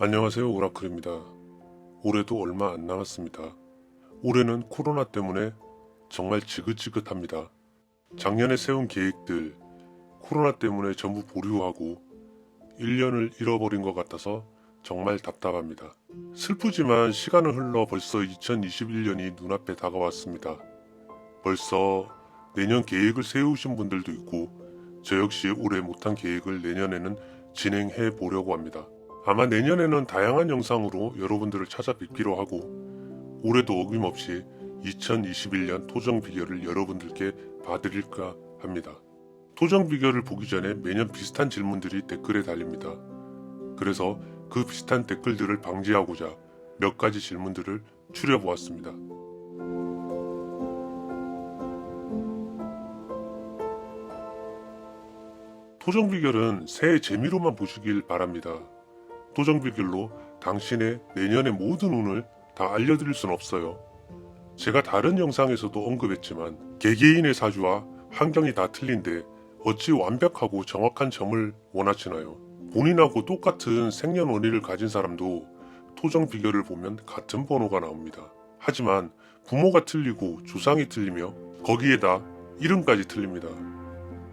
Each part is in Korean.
안녕하세요 오라클입니다. 올해도 얼마 안 남았습니다. 올해는 코로나 때문에 정말 지긋지긋합니다. 작년에 세운 계획들 코로나 때문에 전부 보류하고 1년을 잃어버린 것 같아서 정말 답답합니다. 슬프지만 시간은 흘러 벌써 2021년이 눈앞에 다가왔습니다. 벌써 내년 계획을 세우신 분들도 있고 저 역시 올해 못한 계획을 내년에는 진행해 보려고 합니다. 아마 내년에는 다양한 영상으로 여러분들을 찾아뵙기로 하고 올해도 어김없이 2021년 토정 비결을 여러분들께 봐드릴까 합니다. 토정 비결을 보기 전에 매년 비슷한 질문들이 댓글에 달립니다. 그래서 그 비슷한 댓글들을 방지하고자 몇 가지 질문들을 추려보았습니다. 토정 비결은 새해 재미로만 보시길 바랍니다. 토정 비결로 당신의 내년의 모든 운을 다 알려드릴 순 없어요. 제가 다른 영상에서도 언급했지만 개개인의 사주와 환경이 다 틀린데 어찌 완벽하고 정확한 점을 원하시나요? 본인하고 똑같은 생년월일을 가진 사람도 토정 비결을 보면 같은 번호가 나옵니다. 하지만 부모가 틀리고 조상이 틀리며 거기에다 이름까지 틀립니다.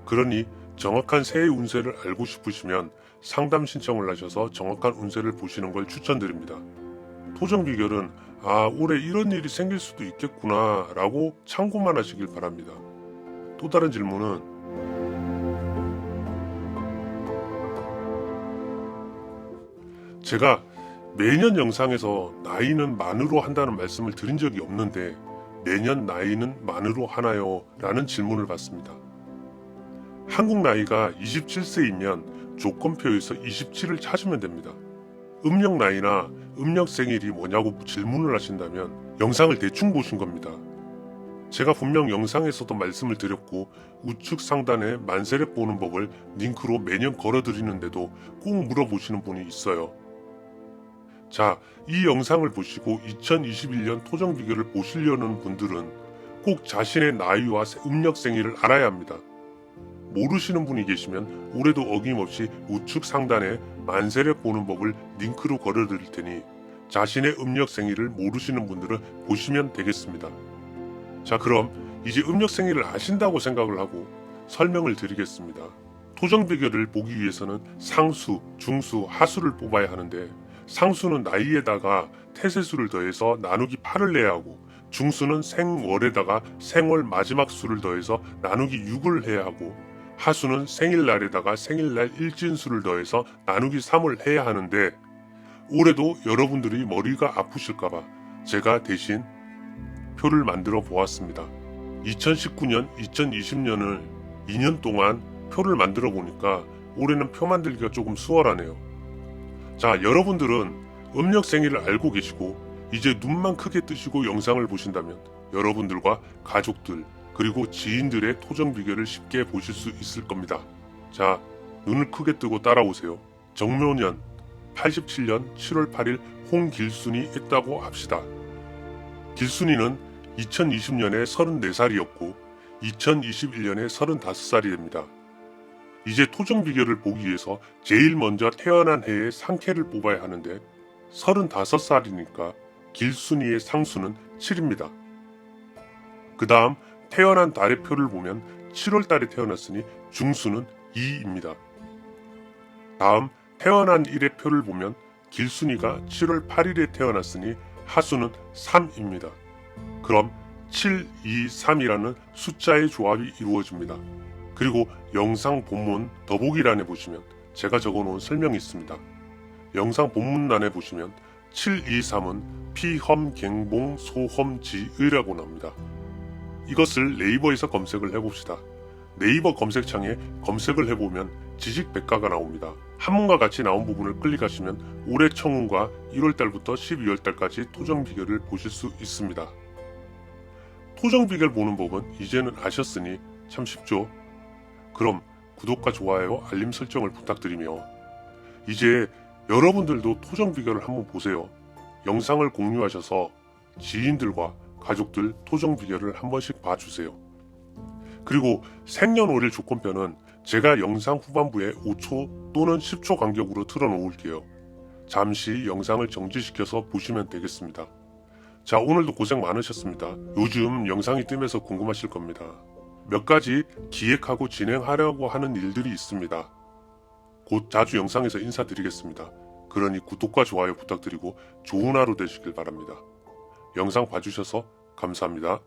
그러니 정확한 새해 운세를 알고 싶으시면 상담 신청을 하셔서 정확한 운세를 보시는 걸 추천드립니다. 토정 비결은 아 올해 이런 일이 생길 수도 있겠구나 라고 참고만 하시길 바랍니다. 또 다른 질문은 제가 매년 영상에서 나이는 만으로 한다는 말씀을 드린 적이 없는데 내년 나이는 만으로 하나요? 라는 질문을 받습니다. 한국 나이가 27세이면 조건표에서 27을 찾으면 됩니다. 음력 나이나 음력 생일이 뭐냐고 질문을 하신다면 영상을 대충 보신 겁니다. 제가 분명 영상에서도 말씀을 드렸고 우측 상단에 만세력 보는 법을 링크로 매년 걸어드리는데도 꼭 물어보시는 분이 있어요. 자, 이 영상을 보시고 2021년 토정 비결을 보시려는 분들은 꼭 자신의 나이와 음력 생일을 알아야 합니다. 모르시는 분이 계시면 올해도 어김없이 우측 상단에 만세력 보는 법을 링크로 걸어드릴 테니 자신의 음력 생일을 모르시는 분들은 보시면 되겠습니다. 자, 그럼 이제 음력 생일을 아신다고 생각을 하고 설명을 드리겠습니다. 토정 비결을 보기 위해서는 상수, 중수, 하수를 뽑아야 하는데 상수는 나이에다가 태세수를 더해서 나누기 8을 내야 하고 중수는 생월에다가 생월 마지막 수를 더해서 나누기 6을 해야 하고 하수는 생일날에다가 생일날 일진수를 더해서 나누기 3을 해야 하는데 올해도 여러분들이 머리가 아프실까봐 제가 대신 표를 만들어 보았습니다. 2019년, 2020년을 2년 동안 표를 만들어 보니까 올해는 표 만들기가 조금 수월하네요. 자, 여러분들은 음력 생일을 알고 계시고 이제 눈만 크게 뜨시고 영상을 보신다면 여러분들과 가족들 그리고 지인들의 토정 비결을 쉽게 보실 수 있을 겁니다. 자, 눈을 크게 뜨고 따라오세요. 정묘년 87년 7월 8일 홍길순이 있다고 합시다. 길순이는 2020년에 34살이었고 2021년에 35살이 됩니다. 이제 토정 비결을 보기 위해서 제일 먼저 태어난 해의 상캐를 뽑아야 하는데 35살이니까 길순이의 상수는 7입니다. 그 다음 태어난 달의 표를 보면 7월 달에 태어났으니 중수는 2입니다. 다음 태어난 일의 표를 보면 길순이가 7월 8일에 태어났으니 하수는 3입니다. 그럼 7, 2, 3이라는 숫자의 조합이 이루어집니다. 그리고 영상 본문 더보기란에 보시면 제가 적어놓은 설명이 있습니다. 영상 본문란에 보시면 7, 2, 3은 피험, 갱봉, 소험, 지의라고 나옵니다. 이것을 네이버에서 검색을 해봅시다. 네이버 검색창에 검색을 해보면 지식백과가 나옵니다. 한문과 같이 나온 부분을 클릭하시면 올해 청운과 1월달부터 12월달까지 토정 비결을 보실 수 있습니다. 토정 비결 보는 법은 이제는 아셨으니 참 쉽죠? 그럼 구독과 좋아요, 알림 설정을 부탁드리며 이제 여러분들도 토정 비결을 한번 보세요. 영상을 공유하셔서 지인들과 가족들 토정 비결을 한 번씩 봐주세요. 그리고 생년월일 조건표는 제가 영상 후반부에 5초 또는 10초 간격으로 틀어놓을게요. 잠시 영상을 정지시켜서 보시면 되겠습니다. 자, 오늘도 고생 많으셨습니다. 요즘 영상이 뜨면서 궁금하실 겁니다. 몇 가지 기획하고 진행하려고 하는 일들이 있습니다. 곧 자주 영상에서 인사드리겠습니다. 그러니 구독과 좋아요 부탁드리고 좋은 하루 되시길 바랍니다. 영상 봐주셔서 감사합니다.